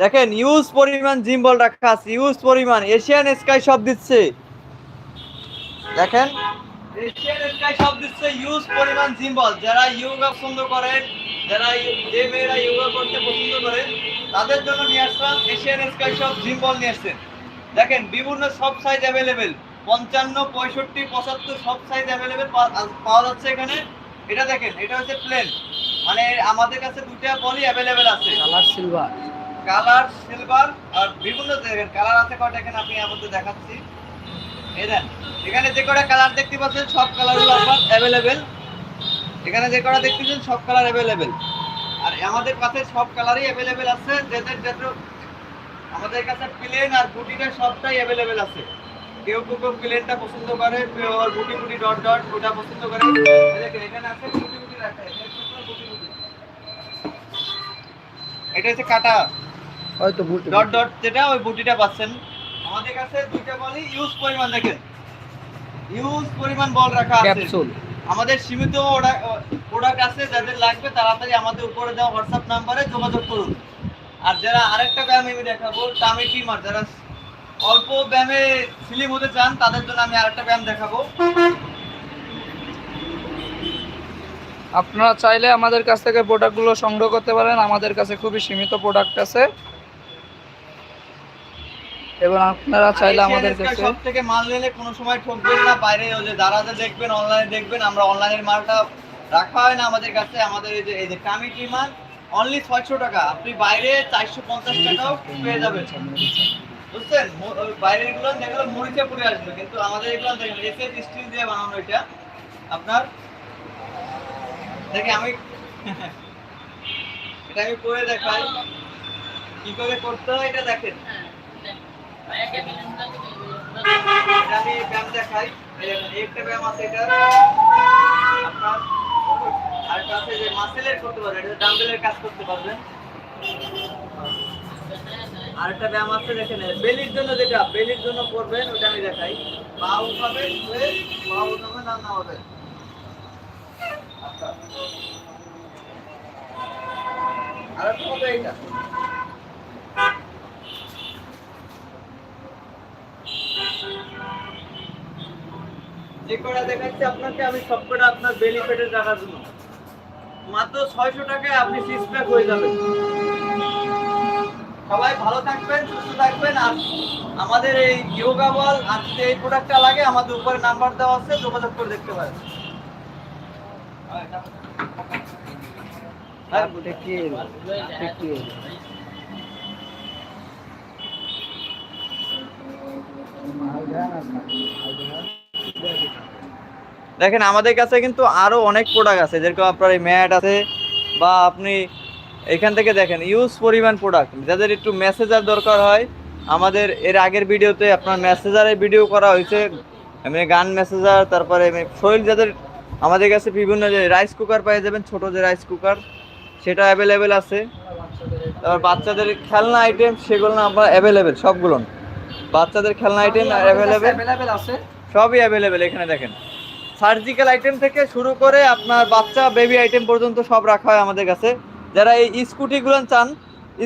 দেখেন ইউজ পরিমাণ জিম বল রাখা আছে ইউজ পরিমাণ। এশিয়ান স্কাই সব দিচ্ছে। দেখেন এশিয়ান স্কাই সব দিচ্ছে ইউজ পরিমাণ জিম বল যারা ইয়োগা পছন্দ করেন, যারা যে মেয়েরা ইয়োগা করতে পছন্দ করেন, তাদের জন্য নিয়ে আসলাম এশিয়ান স্কাই সব জিম বল নিয়ে আসছেন দেখেন, বিভিন্ন সব সাইজ অ্যাভেলেবেল পঞ্চান্ন, পঁয়ষট্টি, পঁচাত্তর, সব সাইজ অ্যাভেলেবেল পাওয়া যাচ্ছে এখানে। এটা দেখেন, এটা হচ্ছে প্লেন মানে আমাদের কাছে দুটা বলই অ্যাভেলেবেল আছে। কালার সিলভার কালার সিলভার আর বিভিন্ন কালার আছে কয়টা এখানে আপনি আমাদের দেখাচ্ছি। এই দেন, এখানে যে কটা কালার দেখতে পাচ্ছেন, সব কালারগুলো আপনার অ্যাভেলেবেল এখানে যে কটা দেখতেছেন সব কালার অ্যাভেলেবেল আর আমাদের কাছে সব কালারই অ্যাভেলেবেল আছে যেদের যেটা আমাদের কাছে প্লেন আর বুটিটা সবটাই অ্যাভেলেবেল আছে। কেউ কেউ কেউ প্লেনটা পছন্দ করে, কেউ বুটি বুটি ডট ডট ওটা পছন্দ করে। দেখেন, এখানে আছে বুটি বুটি রাখা এটা হচ্ছে কাটা। হয়তো বুট ডট ডট যেটা ওই বুটিটা পাচ্ছেন। আমাদের কাছে দুইটা বলই ইউজ পরিমাণ দেখেন। ইউজ পরিমাণ বল রাখা আছে। ক্যাপসুল আমাদের সীমিত প্রোডাক্ট আছে যাদের লাগবে তাড়াতাড়ি আমাদের উপরে দেওয়া হোয়াটসঅ্যাপ নাম্বারে যোগাযোগ করুন। আর যারা আরেকটা ব্যায়াম আমি দেখাবো টামি টিমার যারা অল্প ব্যায়ামে স্লিম হতে চান তাদের জন্য আমি আরেকটা ব্যায়াম দেখাবো। আপনারা চাইলে আমাদের কাছ থেকে প্রোডাক্টগুলো সংগ্রহ করতে পারেন। আমাদের কাছে খুবই সীমিত প্রোডাক্ট আছে। এবং আপনারা চাইলে আমাদের কাছে সব থেকে মাল নিলে কোনো সময় ঠকবেন না বাইরে ওই যে দারাজে দেখবেন অনলাইনে দেখবেন আমরা অনলাইনের মালটা রাখা হয় না আমাদের কাছে। আমাদের এই যে এই যে টামি টিমার অনলি ছয়শো টাকা। আপনি বাইরে চারশো পঞ্চাশ টাকাও পেয়ে যাবেন। বুঝছেন? বাইরেরগুলো যেগুলো মরিচে পড়ে আসবে কিন্তু আমাদের এগুলো দেখেন এসএস স্টিল দিয়ে বানানো এটা। আপনার দেখে আমি এটা আমি করে দেখাই। কি করে করতে হয় এটা দেখেন। আমি ব্যায়াম একটা ব্যায়াম আছে এটা আপনার আছে যে মাসেলের দেখেন, বেলির জন্য যেটা, বেলির জন্য করবেন, ওটা আমি দেখাই। পা উঠাবেন হয়ে পা উঠাবে, না না হবে আর একটা এইটা। যে কটা দেখাচ্ছি আপনাকে আমি সব কটা আপনার বেলি পেটে রাখার জন্য মাত্র ছয়শো টাকায় আপনি সিক্স প্যাক হয়ে যাবেন। সবাই ভালো থাকবেন সুস্থ থাকবেন। আর আমাদের এই যোগা বল আর যদি এই প্রোডাক্টটা লাগে আমাদের উপরে নাম্বার দেওয়া আছে যোগাযোগ করে দেখতে পারেন। হ্যাঁ, টেকিয়ে টেকিয়ে দেখেন আমাদের কাছে কিন্তু আরও অনেক প্রোডাক্ট আছে। যেরকম আপনার এই ম্যাট আছে বা আপনি এখান থেকে দেখেন ইউজ পরিমাণ প্রোডাক্ট যাদের একটু মেসেজার দরকার হয় আমাদের এর আগের ভিডিওতে আপনার মেসেজারের ভিডিও করা হয়েছে। এমনি গান মেসেজার তারপরে এমনি শৈল যাদের আমাদের কাছে বিভিন্ন যে রাইস কুকার পেয়ে যাবেন ছোট যে রাইস কুকার সেটা অ্যাভেলেবেল আছে। তারপর বাচ্চাদের খেলনা আইটেম সেগুলো না আপনার অ্যাভেলেবেল সবগুলো বাচ্চাদের খেলনা আইটেম অ্যাভেলেবেল অ্যাভেলেবেল আছে। সবই অ্যাভেলেবেল এখানে দেখেন। সার্জিক্যাল আইটেম থেকে শুরু করে আপনার বাচ্চা বেবি আইটেম পর্যন্ত সব রাখা হয় আমাদের কাছে। যারা এই স্কুটিগুলো চান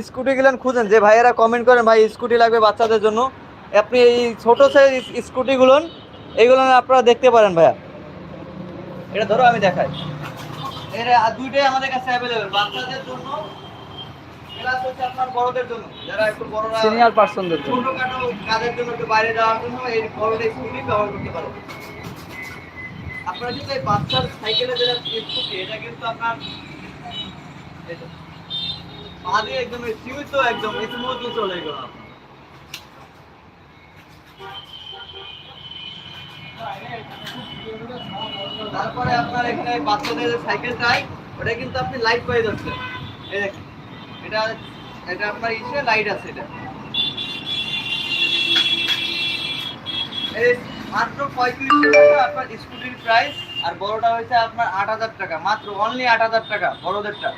স্কুটিগুলো খুঁজেন, যে ভাইয়েরা কমেন্ট করেন, ভাই স্কুটি লাগবে বাচ্চাদের জন্য। আপনি এই ছোটো সাইজ স্কুটিগুলো এইগুলো আপনারা দেখতে পারেন, ভাইয়া। এটা ধরো, আমি দেখাই। এর দুইটাই আমাদের কাছে অ্যাভেলেবেল বাচ্চাদের জন্য প্লাস হচ্ছে আপনার বড়দের জন্য। যারা একটু বড়রা সিনিয়র পার্সনদের জন্য। ছোটখাটো কাজের জন্য একটু বাইরে যাওয়ার জন্য এই বড়টা স্কুটি ব্যবহার করতে পারো আপনারা কিন্তু এই বাচ্চার সাইকেলে যেটা স্কুটি এটা কিন্তু আপনার পা দিয়ে একদম সীমিত একদম স্মুথলি চলে গেল তারপরে আপনার এখানে বাচ্চাদের সাইকেল চাই ওটা কিন্তু আপনি লাইট পেয়ে যাচ্ছেন। এই দেখেন। এটা এটা আপনার ইসে লাইট আছে এটা। মাত্র পঁয়ত্রিশ টাকা আপনার স্কুটির প্রাইস আর বড়টা হয়েছে আপনার আট হাজার টাকা। মাত্র অনলি আট হাজার টাকা, বড়দেরটা।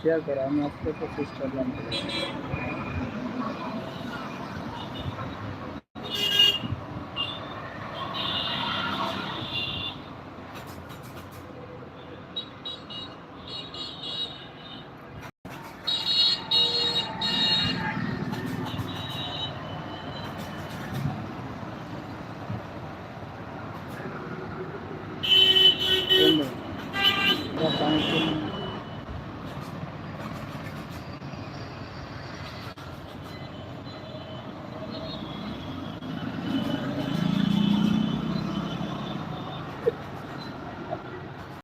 শেয়ার করো, আমি আজকে তো চেষ্টা করলাম